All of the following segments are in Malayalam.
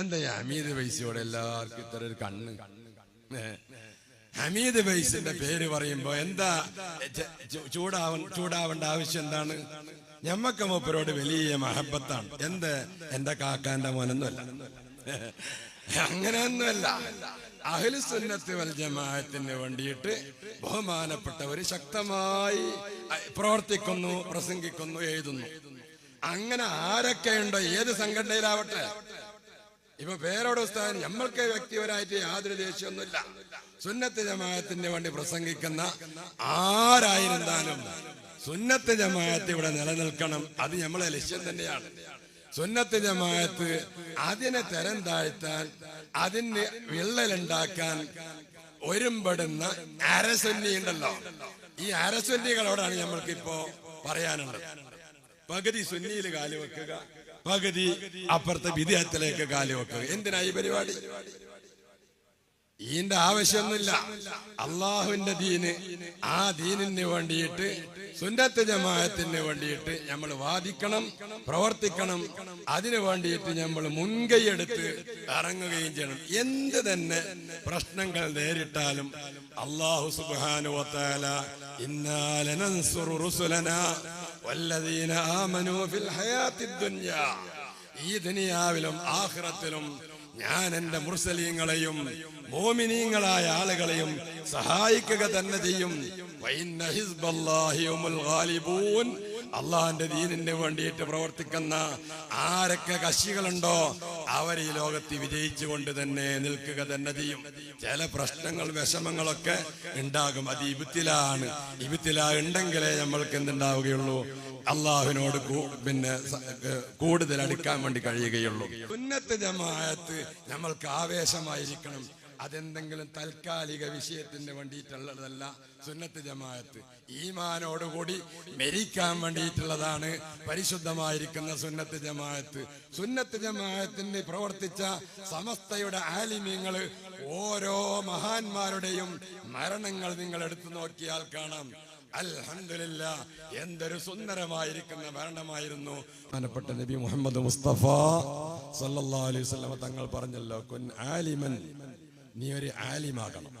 എന്താ ഹമീദ് പൈസയോട് എല്ലാവർക്കും ഇത്ര ഒരു കണ്ണ്? ഹമീദ് പൈസന്റെ പേര് പറയുമ്പോ എന്താ ചൂടാവ ചൂടാവേണ്ട ആവശ്യം എന്താണ്? ഞമ്മക്ക് മൂപ്പരോട് വലിയ മഹബത്താണ്. എന്ത്? എന്റെ കാക്കാന്റെ മോനൊന്നുമല്ല. അങ്ങനെയൊന്നുമല്ല. അഖിലു സുന്നത്ത് വൽ വേണ്ടിയിട്ട് ബഹുമാനപ്പെട്ടവർ ശക്തമായി പ്രവർത്തിക്കുന്നു പ്രസംഗിക്കുന്നു എഴുതുന്നു. അങ്ങനെ ആരൊക്കെ ഉണ്ടോ? ഏത് സംഘടനയിലാവട്ടെ? ഇപ്പൊ പേരോട് ഉസ്താദ് നമ്മൾക്ക് വ്യക്തിപരമായിട്ട് യാതൊരു ദേഷ്യമൊന്നുമില്ല. സുന്നത്ത് ജമാഅത്തിന്റെ വേണ്ടി പ്രസംഗിക്കുന്ന ആരായിരുന്നാലും സുന്നത്ത് ജമാഅത്ത് ഇവിടെ നിലനിൽക്കണം. അത് നമ്മളെ ലക്ഷ്യം തന്നെയാണ്. സുന്നത്ത് ജമാഅത്ത് അതിനെ തരം താഴ്ത്താൻ അതിന് വിള്ളലുണ്ടാക്കാൻ ഒരുമ്പെടുന്ന അരസൊല്ലി ഉണ്ടല്ലോ. ഈ അരസൊല്ലികളോടാണ് നമ്മൾക്ക് ഇപ്പോ പറയാനുള്ളത്. പകുതി സുന്നിയിൽ കാൽ വെക്കുക. പകുതി അപ്പുറത്തെ വിദേഹത്തിലേക്ക് കാലി വെക്കുക എന്തിനാ ഈ പരിപാടി? ഈന്റെ ആവശ്യമൊന്നുമില്ല. അള്ളാഹുവിന്റെ ദീന് ആ ദീനിന് വേണ്ടിയിട്ട് സുന്നത്ത് ജമാഅത്തിന് വേണ്ടിയിട്ട് നമ്മൾ വാദിക്കണം പ്രവർത്തിക്കണം. അതിനു വേണ്ടിയിട്ട് നമ്മൾ മുൻകൈയെടുത്ത് ഇറങ്ങുകയും ചെയ്യണം. എന്ത് തന്നെ പ്രശ്നങ്ങൾ നേരിട്ടാലും അള്ളാഹു സുബാനുവത്താല ഇന്നാലനൻസുറു വല്ലദീന ആമനു ഫിൽ ഹയാത്തിദ് ദുനിയാ ഈ ദുനിയാവിലും ആഖിറത്തിലും ഞാൻ എന്റെ മുർസലീങ്ങളെയും മോമിനീങ്ങളായ ആളുകളെയും സഹായിക്കുക തന്നെ ചെയ്യും. അള്ളാന്റെ ദീനിന് വേണ്ടിയിട്ട് പ്രവർത്തിക്കുന്ന ആരൊക്കെ കക്ഷികളുണ്ടോ അവർ ഈ ലോകത്ത് വിജയിച്ചുകൊണ്ട് തന്നെ നിൽക്കുക തന്നെ ചെയ്യും. ചില പ്രശ്നങ്ങൾ വിഷമങ്ങളൊക്കെ ഉണ്ടാകും. അത് ഇബത്തിലാണ്. ഇബത്തില ഉണ്ടെങ്കിലേ നമ്മൾക്ക് എന്തുണ്ടാവുകയുള്ളൂ? അള്ളാഹുവിനോട് പിന്നെ കൂടുതൽ അടുക്കാൻ വേണ്ടി കഴിയുകയുള്ളൂ. ഉന്നത്ത് ജമാഅത്ത് നമ്മൾക്ക് ആവേശമായിരിക്കണം. അതെന്തെങ്കിലും താൽക്കാലിക വിഷയത്തിന് വേണ്ടിയിട്ടുള്ളതല്ല സുന്നത്ത് ജമാഅത്ത്. ഈമാനോടുകൂടി മരിക്കാൻ വേണ്ടിയിട്ടുള്ളതാണ് പരിശുദ്ധമായിരിക്കുന്ന സുന്നത്ത് ജമാഅത്ത്. സുന്നത്ത് ജമാഅത്തിന് പ്രവർത്തിച്ച സമസ്തയുടെ ആലിമ്യങ്ങൾ ഓരോ മഹാന്മാരുടെയും മരണങ്ങൾ നിങ്ങൾ എടുത്തു നോക്കിയാൽ കാണാം. അൽഹംദുലില്ല എന്തൊരു സുന്ദരമായിരിക്കുന്ന മരണമായിരുന്നു അനപ്പെട്ട നബി മുഹമ്മദ് മുസ്തഫ സല്ലല്ലാഹു അലൈഹി വസല്ലം തങ്ങൾ പറഞ്ഞല്ലോ കുൻ ആലിമൻ നീ ഒരു ആലിമാകണം.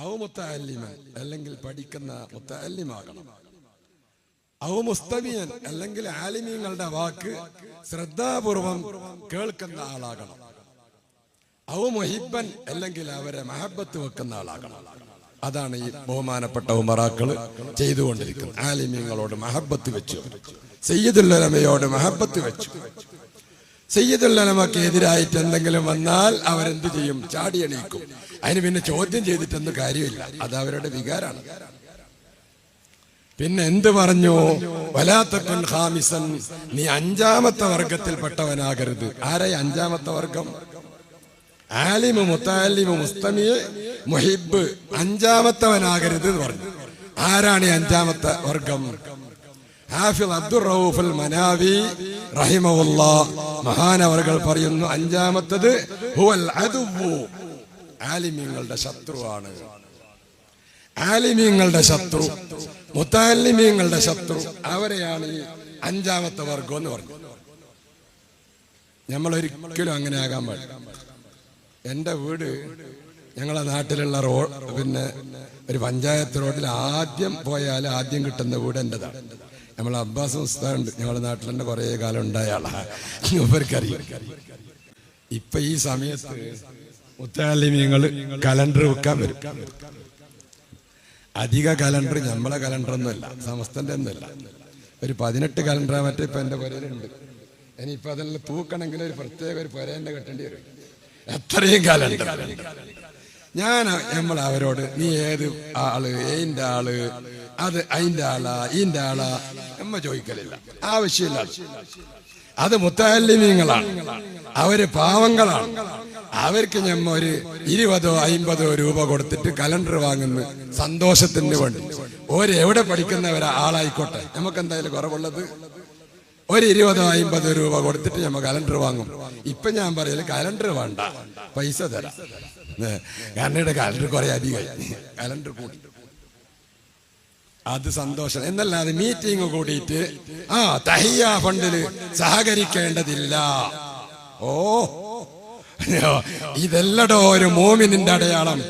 ഔ മുത്തല്ലിമൻ അല്ലെങ്കിൽ പഠിക്കുന്ന മുത്തല്ലിമാകണം ഔ മുസ്തമിയൻ അല്ലെങ്കിൽ ആലിമീങ്ങളുടെ വാക്ക് ശ്രദ്ധാപൂർവം കേൾക്കുന്ന ആളാകണം. ഔ മുഹിബൻ അല്ലെങ്കിൽ അവരെ മഹബത്ത് വെക്കുന്ന ആളാകണം. അതാണ് ഈ ബഹുമാനപ്പെട്ട ഉമറാക്കൾ ചെയ്തുകൊണ്ടിരിക്കുന്നത്. ആലിമ്യങ്ങളോട് മഹബത്ത് വെച്ചു. സയ്യിദുല്ലമയോട് മഹബത്ത് വെച്ചു. സയ്യിദുല്ലമക്ക് എതിരായിട്ട് എന്തെങ്കിലും വന്നാൽ അവരെന്ത് ചെയ്യും? ചാടി എണീക്കും. അതിന് പിന്നെ ചോദ്യം ചെയ്തിട്ടൊന്നും കാര്യമില്ല. അത് അവരുടെ വികാരമാണ് പിന്നെ എന്ത് പറഞ്ഞു? വലാത്തക്കൻ ഹാമിസൻ നീ അഞ്ചാമത്തെ വർഗത്തിൽപ്പെട്ടവനാകരുത്. ആരായി അഞ്ചാമത്തെ വർഗം? ആലിമു മുത്താലിമു മുസ്തമിയെ മുഹിബ്. അഞ്ചാമത്തവനാകരുത് എന്ന് പറഞ്ഞു. ആരാണ് ഈ അഞ്ചാമത്തെ വർഗം? ഹാഫിൽ അബ്ദുർ റൌഫുൽ മനാവി റഹിമവുള്ള മഹാനവർകൾ പറയുന്നു അഞ്ചാമത്തത് ഹുവൽ അദുബു ആലിമീങ്ങളുടെ ശത്രുവാണ്. ആലിമീങ്ങളുടെ ശത്രു മുത്താലിമീങ്ങളുടെ ശത്രു അവരെയാണ് ഈ അഞ്ചാമത്തെ വർഗം എന്ന് പറഞ്ഞു നമ്മൾ ഒരിക്കലും അങ്ങനെ ആകാൻ പാടില്ല. എന്റെ വീട് ഞങ്ങളുടെ നാട്ടിലുള്ള റോഡ് പിന്നെ ഒരു പഞ്ചായത്ത് റോഡിൽ ആദ്യം പോയാൽ ആദ്യം കിട്ടുന്ന വീട് എന്റെതാണ്. നമ്മൾ അബ്ബാസ് ഉസ്താദുണ്ട്. ഞങ്ങളുടെ നാട്ടിൽ തന്നെ കുറേ കാലം ഉണ്ടായ ആളാണ് ഇവർക്കറിയാം. ഇപ്പൊ ഈ സമയത്ത് മുത്താലിമ്യങ്ങൾ കലണ്ടർ വെക്കാൻ വരും. അധിക കലണ്ടർ നമ്മളെ കലണ്ടർ ഒന്നുമല്ല സമസ്തന്റെ ഒന്നുമല്ല. ഒരു പതിനെട്ട് കലണ്ടർ മറ്റേ ഇപ്പൊ എന്റെ പുരയിലുണ്ട് ഇനിയിപ്പോ അതെല്ലാം തൂക്കണമെങ്കിൽ ഒരു പ്രത്യേക ഒരു പുരേന്റെ കെട്ടേണ്ടി വരും. എത്രയും കലണ്ടർ. ഞാൻ നമ്മൾ അവരോട് നീ ഏത് ആൾ ഏതിന്റെ ആൾ അത് അതിന്റെ ആളാ ഇന്റെ ആളാ നമ്മ ചോദിക്കലില്ല. ആവശ്യമില്ല. അത്. മുത്തല്ലിമീങ്ങളാണ് അവർ പാവങ്ങളാണ്. അവർക്ക് ഞമ്മ ഒരു ഇരുപതോ അയിമ്പതോ രൂപ കൊടുത്തിട്ട് കലണ്ടർ വാങ്ങുന്നു സന്തോഷത്തിന് വേണ്ടി. ഒരു എവിടെ പഠിക്കുന്നവരാ? ആളായിക്കോട്ടെ. നമുക്ക് എന്തായാലും കുറവുള്ളത്? ഒരു ഇരുപതോ അയിമ്പതോ രൂപ കൊടുത്തിട്ട് ഞമ്മ കലണ്ടർ വാങ്ങും. ഇപ്പൊ ഞാൻ പറയൽ കലണ്ടർ വേണ്ട. പൈസ തരാം. കാരണം കലണ്ടർ കുറെ അധികമായി. കലണ്ടർ കൂടി. അത് സന്തോഷം. എന്നല്ലാതെ മീറ്റിംഗ് കൂടിയിട്ട് ആ തഹിയ ഫണ്ടിൽ സഹകരിക്കേണ്ടതില്ല. ഓ ഇതല്ലടോ ഒരു മോമിനിന്റെ അടയാളം.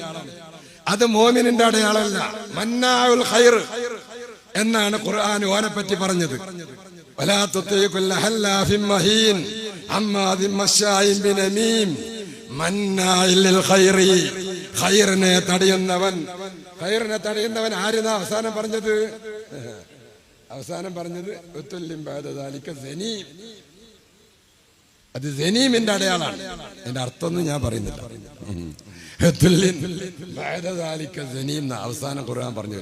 അത് മോമിനിന്റെ അടയാളമല്ല. മന്നാവുൽ ഹൈർ എന്നാണ് ഖുർആൻ ഓനെ പറ്റി പറഞ്ഞത് മന്നായിൽ തടയുന്നവൻ ഖൈറിനെ തടയുന്നവൻ ആരെന്നാ അവസാനം പറഞ്ഞത്? അവസാനം പറഞ്ഞത് അത് ജനീമിന്റെ അടയാളാണ്. എന്റെ അർത്ഥമൊന്നും ഞാൻ പറയുന്നില്ല. അവസാനം ഖുർആൻ പറഞ്ഞു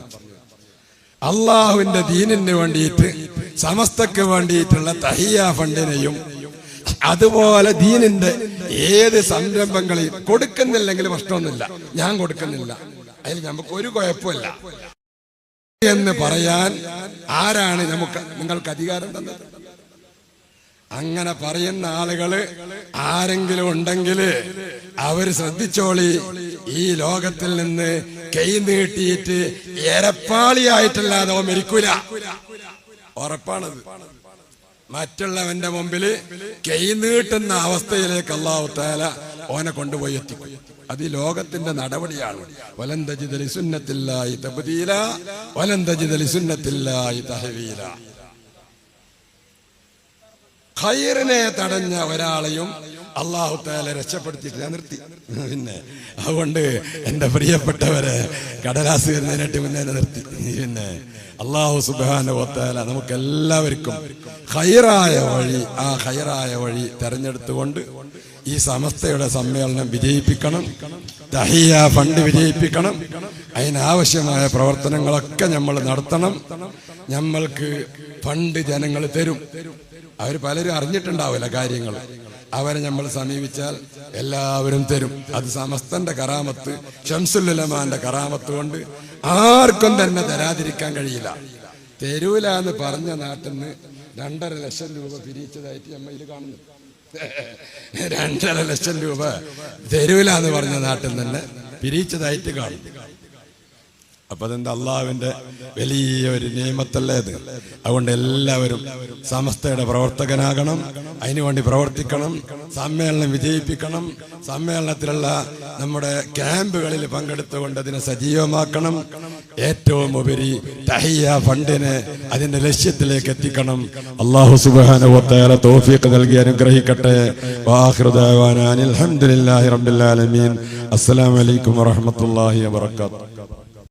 അള്ളാഹുവിന്റെ ദീനിന് വേണ്ടിയിട്ട് സമസ്തക്ക് വേണ്ടിയിട്ടുള്ള തഹിയ ഫണ്ടിനെയും അതുപോലെ ദീനിന്റെ ഏത് സംരംഭങ്ങളെയും കൊടുക്കുന്നില്ലെങ്കിൽ പ്രശ്നമൊന്നുമില്ല. ഞാൻ കൊടുക്കുന്നില്ല. അതിൽ നമുക്ക് ഒരു കുഴപ്പമില്ല. എന്ന് പറയാൻ ആരാണ് നമുക്ക് നിങ്ങൾക്ക് അധികാരം തന്നത്? അങ്ങനെ പറയുന്ന ആളുകൾ ആരെങ്കിലും ഉണ്ടെങ്കിൽ അവർ ശ്രദ്ധിച്ചോളി. ഈ ലോകത്തിൽ നിന്ന് കൈ നീട്ടിയിട്ട് എരപ്പാളിയായിട്ടല്ലാതെ മരിക്കൂല. ഉറപ്പാണത്. മറ്റുള്ളവന്റെ മുമ്പിൽ കൈ നീട്ടുന്ന അവസ്ഥയിലേക്ക് അള്ളാഹു താല ഓനെ കൊണ്ടുപോയി എത്തിക്കും. അത് ലോകത്തിന്റെ നടപടിയാണ്. വലന്തജിതലി സുന്നത്തില്ലായി തബുദീല വലന്തജിതലി സുന്നത്തില്ലായി തഹവീല. ഖൈറിനെ തടഞ്ഞ ഒരാളെയും അള്ളാഹു താല ഞാൻ നിർത്തി. പിന്നെ അതുകൊണ്ട് എന്റെ പ്രിയപ്പെട്ടവരെ കടലാസ് വരുന്നതിനായിട്ട് മുന്നേ നിർത്തി. പിന്നെ അള്ളാഹു സുബാന ഒത്താല നമുക്ക് എല്ലാവർക്കും ഹൈറായ വഴി ആ ഹൈറായ വഴി തെരഞ്ഞെടുത്തുകൊണ്ട് ഈ സമസ്തയുടെ സമ്മേളനം വിജയിപ്പിക്കണം തഹിയ ഫണ്ട് വിജയിപ്പിക്കണം അതിനാവശ്യമായ പ്രവർത്തനങ്ങളൊക്കെ നമ്മൾ നടത്തണം. നമ്മൾക്ക് ഫണ്ട് ജനങ്ങൾ തരും. അവർ പലരും അറിഞ്ഞിട്ടുണ്ടാവില്ല കാര്യങ്ങൾ. അവരെ നമ്മൾ സമീപിച്ചാൽ എല്ലാവരും തരും. അത് സമസ്തന്റെ കറാമത്ത് ഷംസുല്ലമാന്റെ കറാമത്ത് കൊണ്ട് ആർക്കും തന്നെ തരാതിരിക്കാൻ കഴിയില്ല. തരൂല എന്ന് പറഞ്ഞ നാട്ടിൽ നിന്ന് രണ്ടര ലക്ഷം രൂപ പിരിച്ചതായിട്ട് ഇത് കാണുന്നു. രണ്ടര ലക്ഷം രൂപ തരൂല എന്ന് പറഞ്ഞ നാട്ടിൽ നിന്ന് പിരിച്ചതായിട്ട് കാണും അപ്പൊ അതെന്താ അള്ളാവിന്റെ വലിയ ഒരു നിയമത്തല്ലേ അത് അതുകൊണ്ട് എല്ലാവരും സമസ്തയുടെ പ്രവർത്തകനാകണം അതിനുവേണ്ടി പ്രവർത്തിക്കണം സമ്മേളനം വിജയിപ്പിക്കണം സമ്മേളനത്തിലുള്ള നമ്മുടെ ക്യാമ്പുകളിൽ പങ്കെടുത്തുകൊണ്ട് അതിനെ സജീവമാക്കണം. ഏറ്റവും ഉപരി തഹിയ ഫണ്ടിനെ അതിന്റെ ലക്ഷ്യത്തിലേക്ക് എത്തിക്കണം. അള്ളാഹു സുബാന തോഫീക്ക് നൽകി അനുഗ്രഹിക്കട്ടെ. അസ്സലാമലൈക്കും വറഹമത്തല്ലാഹി വാത്തു